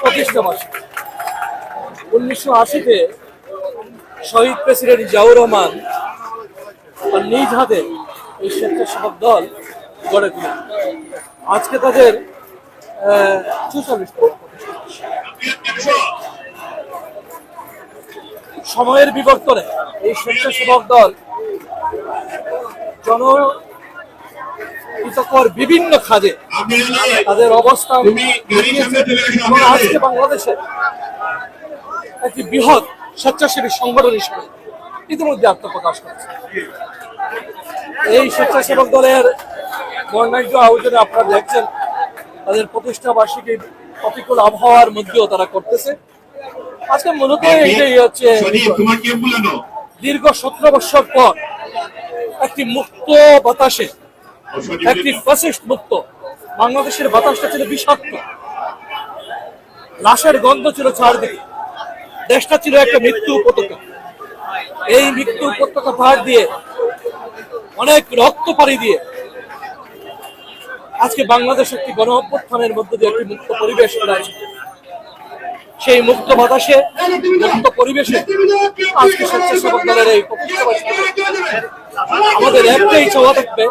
প্রতিষ্ঠা মাসে উনিশশো আশিতে শহীদ প্রেসিডেন্ট জিয়াউর রহমান নিজ হাতে এই স্বেচ্ছাসেবক দল গড়ে তোলেন আজকে তাদের সময়ের বিবর্তনে এই স্বেচ্ছাসেবক দল জন বিভিন্ন কাজে তাদের অবস্থান আজকে বাংলাদেশে একটি বৃহৎ স্বেচ্ছাসেবী সংগঠন হিসেবে ইতিমধ্যে আত্মপ্রকাশ করেছে। এই স্বেচ্ছাসেবক দলের বর্ণাঢ্য আয়োজনে আপনারা দেখছেন তাদের প্রতিষ্ঠা বার্ষিকী প্রতিকূল আবহাওয়ার মধ্যেও তারা করতেছে। আজকে মূলত এটাই হচ্ছে দীর্ঘ সতেরো বছর পর একটি মুক্ত বাতাসে একটি ফ্যাসিস্ট মুক্ত বাংলাদেশের বাতাসটা ছিল বিষাক্ত। লাশের গন্ধ ছিল চারদিকে দেশটা ছিল একটা মৃত্যু উপত্যকা। এই মৃত্যু উপত্যকা পাহাড় দিয়ে অনেক রক্ত পাড়ি দিয়ে আজকে বাংলাদেশ একটি গণ মধ্যে দিয়ে একটি মুক্ত পরিবেশ আছে। সেই মুক্ত বাতাসে, মুক্ত পরিবেশে আজকে স্বেচ্ছাসেবক দলের এই আমাদের একটাই চাওয়া থাকবে,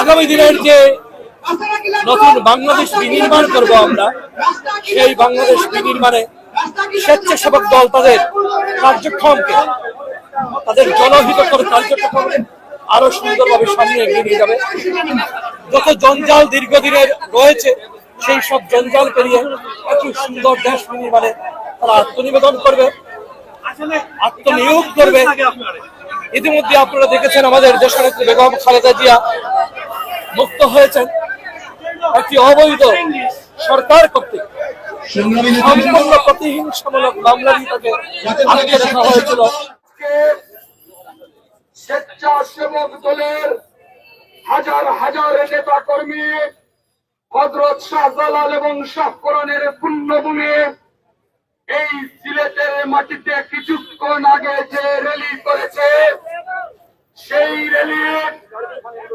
আগামী দিনের যে নতুন বাংলাদেশ বিনির্মাণ করব আমরা, সেই বাংলাদেশ বিনির্মাণে স্বেচ্ছাসেবক দল তাদের কার্যক্রমকে তাদের জনহিতকর কার্যক্রমকে আরও সুন্দরভাবে সামনে এগিয়ে নিয়ে যাবে। যত জঞ্জাল দীর্ঘদিনের রয়েছে, সেই সব জঞ্জাল পেরিয়ে একটি সুন্দর দেশ বিনির্মাণে তারা আত্মনিবেদন করবে, আত্মনিয়োগ করবে। ইতিমধ্যে আপনারা দেখেছেন আমাদের দেশনেত্রী বেগম খালেদা জিয়া মুক্ত হয়েছেন। একটি অবৈধ সরকার কর্তৃক সম্পূর্ণ প্রতিহিংসামূলক মামলা দিয়ে তাকে আটকে রাখা হয়েছিল। স্বেচ্ছাসেবক দলের হাজার হাজার নেতা কর্মী হজরত শাহজালাল এবং শাহকরণের পুণ্যভূমি এই সিলেটের মাটিতে কিছুক্ষণ আগে যে র্যালি করেছে, সেই র্যালি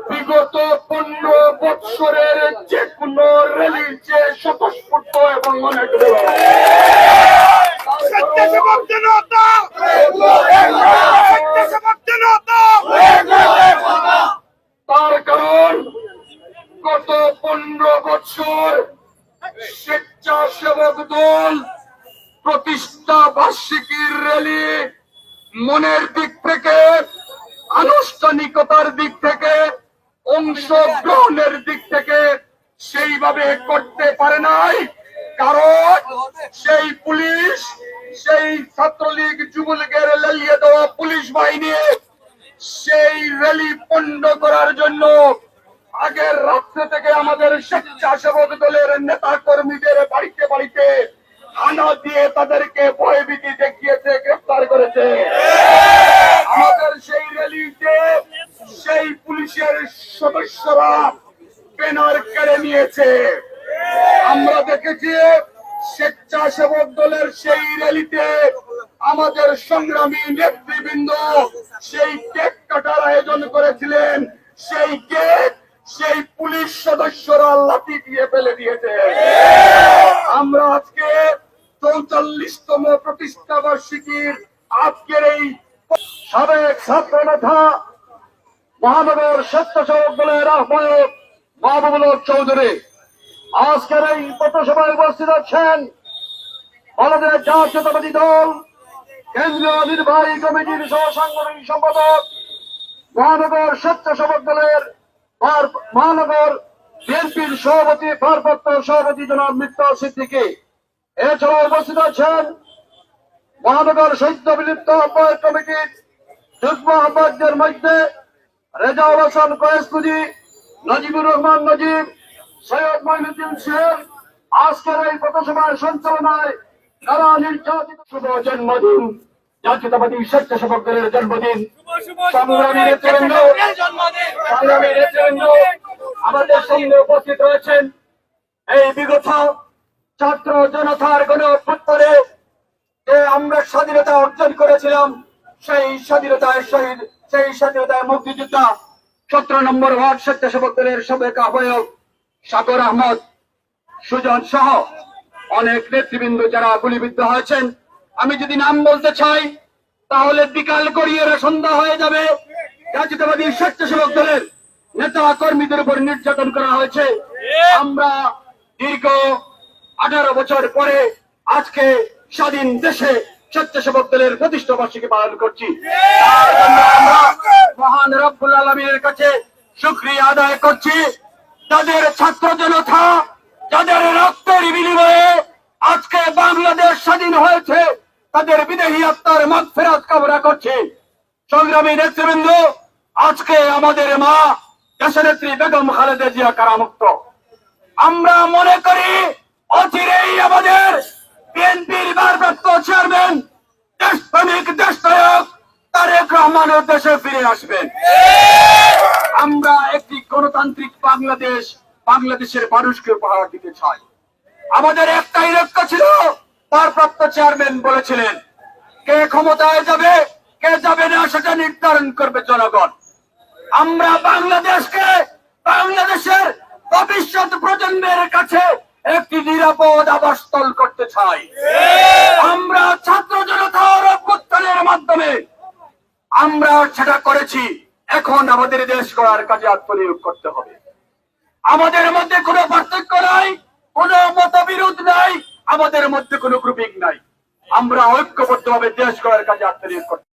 বিগত পনেরো বৎসরের যে কোন র্যালির যে স্বতঃস্ফূর্ত এবং অনেক বড়। স্বেচ্ছাসেবক জনতা স্বেচ্ছাসেবক জনতা তার কারণ গত পনেরো বছর দল প্রতিষ্ঠা বার্ষিকীর র্যালি মনের দিক থেকে, আনুষ্ঠানিকতার দিক থেকে, অংশগ্রহণের দিক থেকে সেইভাবে করতে পারে নাই। কারণ সেই পুলিশ, সেই ছাত্রলীগ যুবলীগের লেলিয়ে দেওয়া পুলিশ বাহিনী, সেই র্যালি পণ্ড করার জন্য আগের রাত্রে থেকে আমাদের স্বেচ্ছাসেবক দলের নেতা কর্মীদের বাড়িতে বাড়িতে হানা দিয়ে তাদেরকে ভয়ভীতি দেখিয়েছে, গ্রেফতার করেছে। আমাদের সেই র্যালিতে সেই পুলিশের সদস্যরা ব্যানার কেড়ে নিয়েছে। আমরা দেখেছি স্বেচ্ছাসেবক দলের সেই র্যালিতে আমাদের সংগ্রামী নেতৃবৃন্দ সেই কেক কাটার আয়োজন করেছিলেন। সেই কেক সেই পুলিশ সদস্যরা লাঠি দিয়ে ফেলে দিয়েছে। আমরা আজকে চৌচল্লিশতম প্রতিষ্ঠা বার্ষিকীর আজকের এই সাবেক ছাত্র নেতা মহানগর স্বেচ্ছাসেবক দলের আহ্বায়ক মাহবুবুল চৌধুরী। আজকের এই পথসভায় উপস্থিত আছেন বাংলাদেশ জাতীয়তাবাদী দল, কেন্দ্রীয় নির্বাহী কমিটির সহ সাংগঠনিক সম্পাদক মহানগর স্বেচ্ছাসেবক দলের মহানগর বিএনপির সভাপতি, ভারপ্রাপ্ত সভাপতি জনাব মিত্র সিদ্দিকী। এছাড়াও উপস্থিত আছেন মহানগর শহীদ বিলুপ্ত আহ্বায়ক কমিটির যুগ্ম আহ্বায়কদের মধ্যে রেজাউল হাসান কয়েসপুজি, নজিবুর রহমান নজিব, সৈয়দ মঈনুদ্দিন শেখ। আজকের এই পথসভার সঞ্চালনায় যারা নির্যাতিত শুভ জন্মদিন? জাতীয়তাবাদী স্বেচ্ছাসেবক দলের জন্মদিন সংগ্রামী নেতৃবৃন্দ সংগ্রামী নেতৃবৃন্দ আমাদের সঙ্গে উপস্থিত রয়েছেন এই বিগত ছাত্র জনতার গণ অভ্যুত্থানে যে আমরা স্বাধীনতা অর্জন করেছিলাম সেই স্বাধীনতায় শহীদ সেই স্বাধীনতায় মুক্তিযোদ্ধা সতেরো নম্বর ওয়ার্ড স্বেচ্ছাসেবক দলের সাবেক আহ্বায়ক সাগর আহমদ সুজন সহ অনেক নেতৃবৃন্দ যারা গুলিবিদ্ধ হয়েছেন। আমি যদি নাম বলতে চাই, তাহলে বিকাল গড়িয়ে সন্ধ্যা হয়ে যাবে। জাতীয়তাবাদী স্বেচ্ছাসেবক দলের নেতা কর্মীদের উপর নির্যাতন করা হয়েছে। আমরা দীর্ঘ আঠারো বছর পরে আজকে স্বাধীন দেশে স্বেচ্ছাসেবক দলের প্রতিষ্ঠা বার্ষিকী পালন করছি। মহান রব্বুল আলমীর কাছে শুক্রিয়া আদায় করছি। তাদের ছাত্র জনতা যাদের রক্তের বিনিময়ে আজকে বাংলাদেশ স্বাধীন হয়েছে তাদের বিদেহী আত্মার মত ফেরাত কামনা করছি। সংগ্রামী নেতৃবৃন্দ, আজকে আমাদের মা, দেশনেত্রী বেগম খালেদা জিয়া কারামুক্ত। আমরা মনে করি অচিরেই আমাদের বিএনপির ভারপ্রাপ্ত চেয়ারম্যান, দেশপ্রেমিক, দেশনায়ক তারেক রহমানের দেশে ফিরে আসবেন। আমরা একটি গণতান্ত্রিক বাংলাদেশ, বাংলাদেশের মানুষকে উপহার দিতে চাই। আমাদের একটাই লক্ষ্য ছিল ভারপ্রাপ্ত চেয়ারম্যান বলেছিলেন, কে ক্ষমতায় যাবে, কে যাবে না সেটা নির্ধারণ করবে জনগণ। আমরা বাংলাদেশকে বাংলাদেশের ভবিষ্যৎ প্রজন্মের কাছে একটি নিরাপদ আবাসস্থল করতে চাই। আমরা ছাত্র জনতার অভ্যুত্থানের মাধ্যমে আমরা সেটা করেছি। এখন আমাদের দেশ করার কাজে আত্মনিয়োগ করতে হবে। আমাদের মধ্যে কোনো পার্থক্য নাই, কোনো মতবিরোধ নাই আমাদের মধ্যে কোনো গ্রুপিং নাই। আমরা ঐক্যবদ্ধভাবে দেশ গড়ার কাজে আত্মনিয়োগ করতে